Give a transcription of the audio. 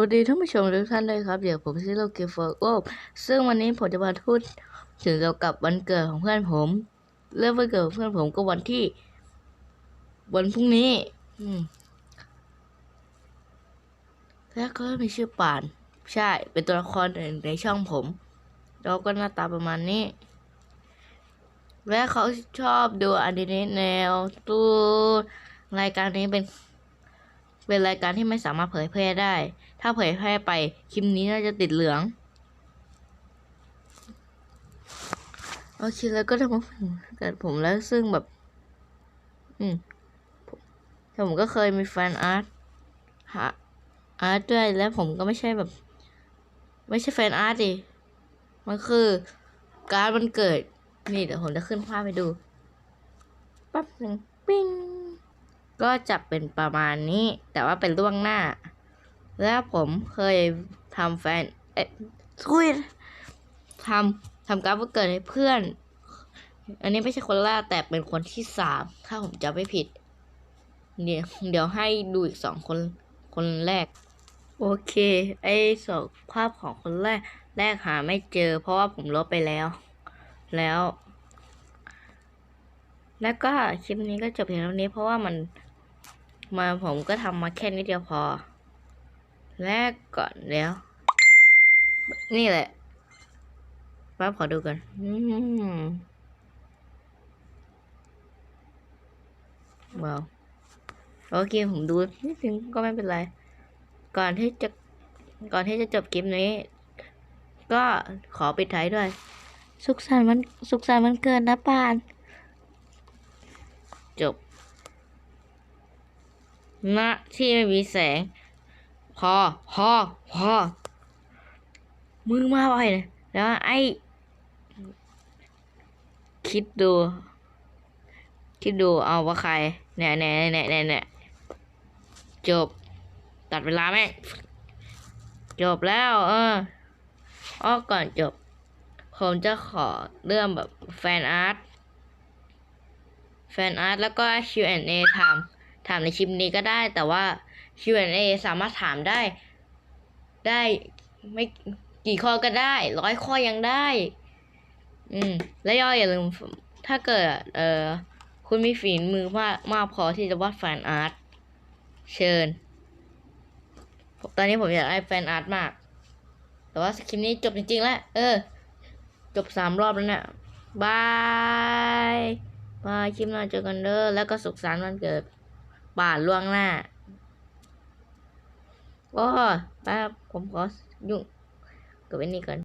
สวัสดีท่านผู้ชมทุกท่านเลยครับ เดี๋ยวผมซิโลเกฟอร์โอซึ่งวันนี้ผมจะมาพูดถึงเกี่ยวกับวันเกิดของเพื่อนผม เรื่องวันเกิดของเพื่อนผมก็วันที่ วันพรุ่งนี้อแล้วก็มีชื่อป่าน ใช่ เป็นตัวละครหนึ่งในช่องผม แล้วก็หน้าตาประมาณนี้ และเขาชอบดูอนิเมะแนวตู้รายการนี้เป็น เป็นรายการที่ไม่สามารถเผยแพร่ได้ ถ้าเผยแพร่ไปคลิปนี้น่าจะติดเหลือง โอเคแล้วก็ทำมาถึงเกิดผมแล้วซึ่งแบบ อืมผมแต่ผมก็เคยมีแฟนอาร์ตฮะอาร์ตด้วยแล้วผมก็ไม่ใช่แบบ ไม่ใช่แฟนอาร์ตดิมันคือการดวันเกิด นี่เดี๋ยวผมจะขึ้นภาพให้ดูแป๊บหนึ่งปิ้ง ก็จะเป็นประมาณนี้ แต่ว่าเป็นล่วงหน้า แล้วผมเคยทำแฟน เอ๊ะคุยทำทำการดวันเกิดให้เพื่อน อันนี้ไม่ใช่คนแรกแต่เป็นคนที่สามถ้าผมจำไม่ผิด เดี๋ยวเดี๋ยวให้ดูอีกสองคนคนแรก โอเค ไอ้สองภาพของคนแรก แรกหาไม่เจอ เพราะว่าผมลบไปแล้ว แล้วแล้วก็คลิปนี้ก็จบเพียงเท่านี้เพราะว่ามัน มาผมก็ทำมาแค่นิดเดียวพอ แรกก่อนแล้ว นี่แหละป้าขอดูกันว้าวโอเคผมดูนิดนึงก็ไม่เป็นไร ก่อนที่จะก่อนที่จะจบคลิปนี้ ก็ขอปิดท้ายด้วย สุขสันต์วันสุขสันต์วันเกิดนะปาน จบ ณที่ไม่มีแสง พอ พอ พอ มือมาไปเลยแล้วไอ้ คิดดู คิดดูเอาว่าใครเนี่ยเนี่ยเนี่ยเนี่ยเนี่ยจบ ตัดเวลาแม่งจบแล้ว เอออ้อก่อนจบ ผมจะขอเรื่องแบบแฟนอาร์ต แฟนอาร์ตแล้วก็ Q&A ถาม ถามในคลิปนี้ก็ได้ แต่ว่า Q&A สามารถถามได้ ได้ไม่กี่ข้อก็ได้ร้อยข้อยังได้ อืม และย่ออย่าลืม ถ้าเกิด เออคุณมีฝีมือมากมากพอที่จะวาดแฟนอาร์ตเชิญ ตอนนี้ผมอยากได้แฟนอาร์ตมาก แต่ว่าคลิปนี้จบจริงๆแล้ว เออ จบสามรอบแล้วเนี่ยบาย บาย คลิปหน้าเจอกันเด้อ แล้วก็สุขสันต์วันเกิด ป่าทล่วงหน้าโอ้แป๊บผมขอยุ่งกับอันี่ก่อน